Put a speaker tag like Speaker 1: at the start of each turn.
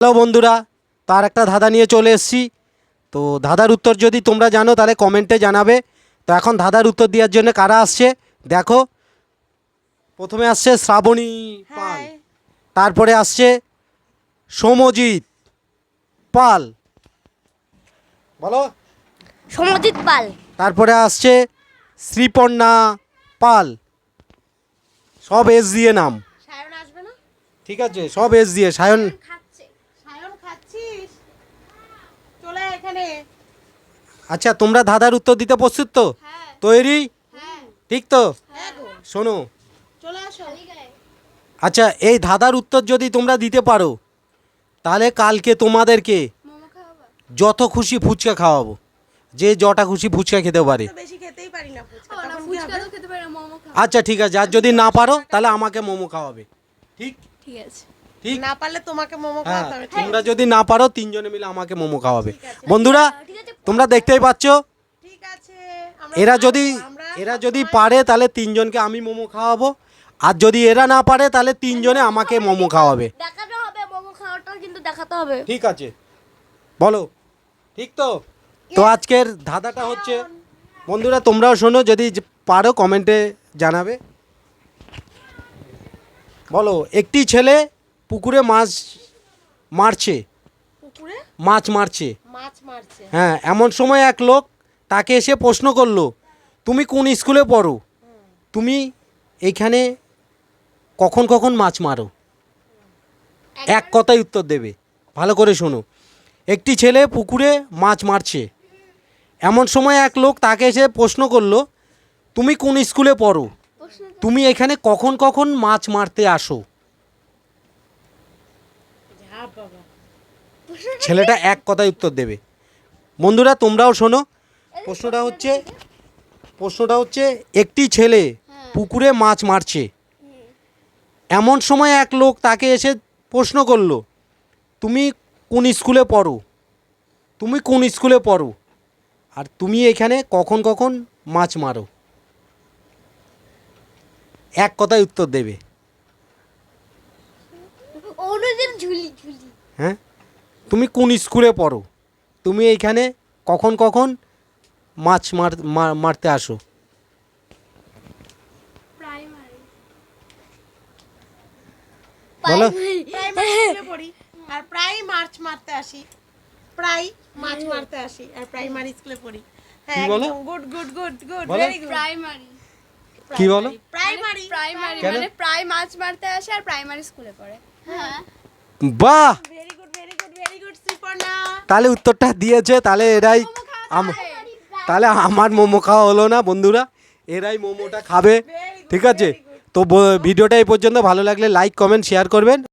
Speaker 1: Hello বন্ধুরা তার একটা ধাঁধা নিয়ে চলে এসেছি। তো ধাঁধার উত্তর যদি তোমরা জানো তাহলে কমেন্টে জানাবে। তো এখন ধাঁধার উত্তর দেওয়ার জন্য কারা আসছে? দেখো প্রথমে আসছে শ্রাবণী পাল তারপরে আসছে সমজিৎ পাল। বলো।
Speaker 2: সমজিৎ পাল।
Speaker 1: তারপরে আসছে শ্রীপর্ণা পাল। সব এস দিয়ে নাম। ঠিক আছে সব এস দিয়ে সায়ন
Speaker 3: এখানে।
Speaker 1: আচ্ছা তোমরা ধাঁধার উত্তর দিতে প্রস্তুত তো?
Speaker 2: হ্যাঁ।
Speaker 1: তৈরি?
Speaker 2: হ্যাঁ।
Speaker 1: ঠিক তো?
Speaker 3: হ্যাঁ
Speaker 1: শোনো।
Speaker 3: চলে আসো।
Speaker 1: আচ্ছা এই ধাঁধার উত্তর যদি তোমরা দিতে পারো তাহলে কালকে তোমাদেরকে যত খুশি ফুচকা খাওয়াবো। যে যটা খুশি ফুচকা খেতে পারে আচ্ছা ঠিক আছে। আর যদি না পারো তাহলে আমাকে মোমো খাওয়াবে। ঠিক?
Speaker 2: ঠিক আছে।
Speaker 1: ঠিক?
Speaker 3: না পারলে তোমাকে মোমো
Speaker 1: হ্যাঁ
Speaker 3: খাওয়াতে হবে ঠিক
Speaker 1: তোমরা যদি না পারো তিনজনে মিলে আমাকে মোমো খাওয়াবে। বন্ধুরা তোমরা দেখতেই পাচ্ছ?
Speaker 3: ঠিক আছে
Speaker 1: এরা যদি এরা যদি পারে তাহলে তিনজনকে আমি মোমো খাওয়াবো। আর যদি এরা না পারে তাহলে তিনজনে আমাকে মোমো খাওয়াবে।
Speaker 2: দেখাতে হবে মোমো খাওয়াটাও কিন্তু দেখাতে হবে।
Speaker 1: ঠিক আছে। বলো। ঠিক তো? তো আজকের ধাঁধাটা হচ্ছে বন্ধুরা তোমরাও শোনো যদি পারো কমেন্টে জানাবে। বলো একটি ছেলে পুকুরে মাছ মারছে। মাছ মারছে। হ্যাঁ এমন সময় এক লোক তাকে এসে প্রশ্ন করল তুমি কোন স্কুলে পড়ো? তুমি এইখানে কখন কখন মাছ মারো? এক কথায় উত্তর দেবে। ভালো করে শোনো। একটি ছেলে পুকুরে মাছ মারছে। এমন সময় এক লোক তাকে এসে প্রশ্ন করল তুমি কোন স্কুলে পড়ো? তুমি এখানে কখন কখন মাছ মারতে আসো
Speaker 3: যা বাবা
Speaker 1: ছেলেটা এক কথায় উত্তর দেবে। বন্ধুরা তোমরাও শোনো। প্রশ্নটা হচ্ছে প্রশ্নটা হচ্ছে একটি ছেলে পুকুরে মাছ মারছে। এমন সময় এক লোক তাকে এসে প্রশ্ন করল তুমি কোন স্কুলে পড়ো? তুমি কোন স্কুলে পড়ো? আর তুমি এখানে কখন কখন মাছ মারো? এক কথায় উত্তর দেবে। হ্যাঁ? তুমি কোন স্কুলে পড়ো? তুমি এইখানে কখন কখন মাছ মার মারতে আসো? বলো।
Speaker 3: প্রাইমারি স্কুলে পড়ি। আর প্রায় মাছ মারতে আসি। প্রায় মাছ মারতে আসি। আর প্রাইমারি স্কুলে পড়ি। হ্যাঁ
Speaker 1: বলো?
Speaker 3: Good good good good. Very good
Speaker 4: primary
Speaker 1: কি বলো?
Speaker 3: প্রাইমারি
Speaker 4: প্রাইমারি মানে প্রায় মাছ মারতে আসে আর প্রাইমারি স্কুলে পড়ে।
Speaker 2: হ্যাঁ।
Speaker 1: বাহ
Speaker 3: very good very good very good Sriparna
Speaker 1: তাহলে উত্তরটা দিয়েছে তাহলে এরাই আম- তাহলে আমার মোমো খাওয়া হলো না বন্ধুরা। এরাই মোমোটা খাবে। ঠিক আছে? তো ভিডিওটা এই পর্যন্ত। ভালো লাগলে লাইক কমেন্ট শেয়ার করবেন।